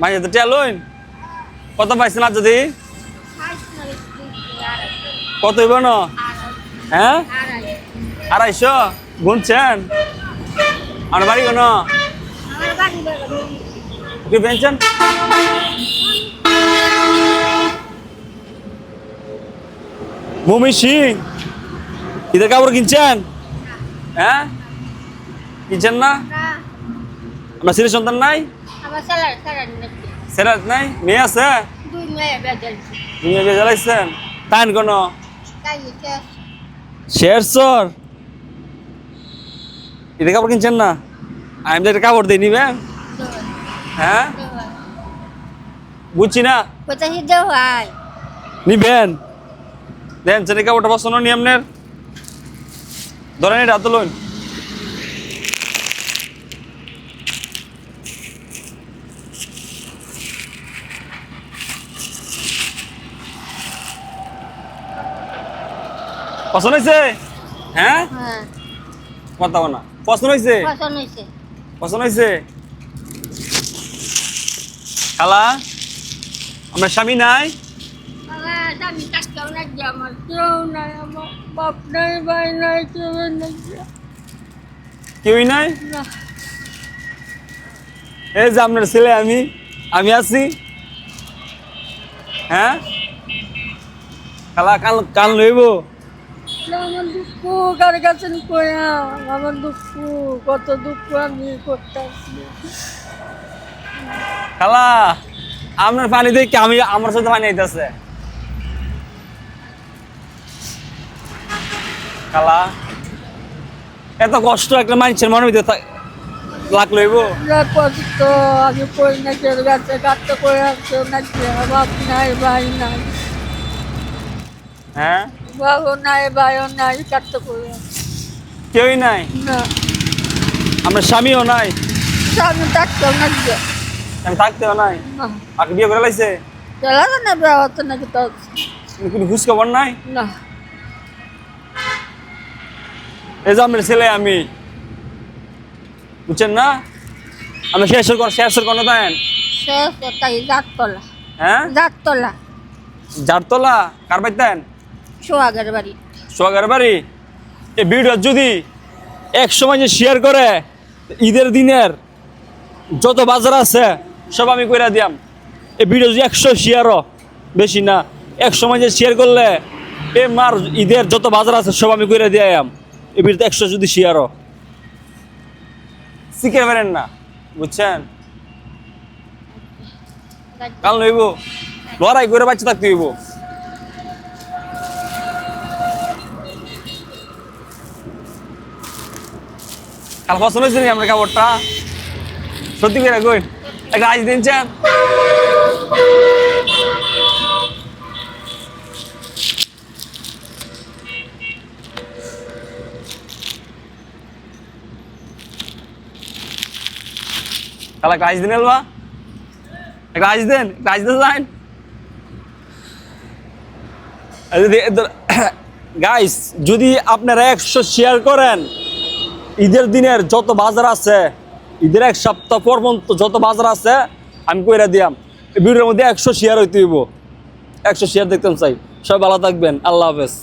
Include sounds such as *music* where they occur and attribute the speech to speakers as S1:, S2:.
S1: মাঝে তো টেলুন কত পাইছেন আর যদি? কত হইব না? হ্যাঁ? আড়াইশো? গুনছেন? আর বাড়ি কেন? কি পেনছেন মমি সিং, ঈদের কাপড় কিনছেন? হ্যাঁ? কিনছেন না? আমার ছেলে সন্তান নাই? ছেলে নাই। মেয়ে আছে?
S2: মেয়ে
S1: তুমি জ্বালাইছেন তাই কোন শের সর ঈদের কাপড় কিনছেন না? আমি তো এটা কাপড় দিই নিবেন হ্যাঁ? বুঝছি না। নিবেন। দেন সেটা কাপড়টা পছন্দ নি আপনার? ধরেন এটা তুলুন পছন্দ হয়েছে? হ্যাঁ?
S2: হ্যাঁ।
S1: কথা না। পছন্দ হয়েছে?
S2: পছন্দ হয়েছে।
S1: খালা আমার স্বামী নাই? কেউই নাই? এই যে আপনার ছেলে আমি আমি আছি। হ্যাঁ? খালা কাল কাল লইব?
S2: আমার দুঃখ কার কাছে কয়া আমার দুঃখ কত দুঃখ আমি করতেছি।
S1: খালা আপনার পানি দেখে আমি আমার সাথে পানি আইতেছে। খালা এত কষ্ট একটা মানুষের মনের ভিতরে লাগ লইব
S2: কষ্ট আমি কই না কেউ গাছে কাটতে করে আসছে না ভাই নাই।
S1: হ্যাঁ?
S2: বাবু নাই ভাইও নাই কাটতে
S1: কেউই নাই?
S2: না।
S1: আমার স্বামীও নাই?
S2: স্বামী থাকতেও না যে
S1: আমি থাকতেও নাই?
S2: না।
S1: আগে বিয়ে করে লাইছে?
S2: চলা না বিয়া হতো নাকি তো
S1: কোনো ঘুষ খবর নাই?
S2: না।
S1: এই যে আপনার ছেলে আমি। বুঝছেন না? আমি শেষ কর শেষ কোনো দেন
S2: শেষ তাই জাততলা।
S1: হ্যাঁ?
S2: জাততলা।
S1: জারতলা কার পাইতেন
S2: সোহাগের বাড়ি।
S1: সোহাগের বাড়ি? এই ভিডিও যদি এক সময় যে শেয়ার করে ঈদের দিনের যত বাজার আছে সব আমি কইরা দিয়াম। এই ভিডিও যদি একশো শেয়ারও বেশি না এক সময় যে শেয়ার করলে এ মার ঈদের যত বাজার আছে সব আমি কইরা দিয়াম এই ভিডিওতে একশো যদি শেয়ারও শিখে পারেন না বুঝছেন? কাল নইব। লড়াই করে বাচ্চা থাকতে হইব। কাল পছন্দ হয়েছে নি আপনার কাপড়টা? সত্যি করে কই? একটা আজ দিনছেন কাল একটা আজ দিন একটা আজ দেন, একটা আজ দেন, লাইন। গাইস *coughs* যদি আপনারা একশো শেয়ার করেন ঈদের দিনের যত বাজার আছে, ঈদের এক সপ্তাহ পর্যন্ত যত বাজার আছে, আমি কইরা দিয়াম ভিডিওর মধ্যে একশো শেয়ার হইতে হইব। একশো শেয়ার দেখতাম চাই সবাই ভালো থাকবেন। আল্লাহ হাফেজ।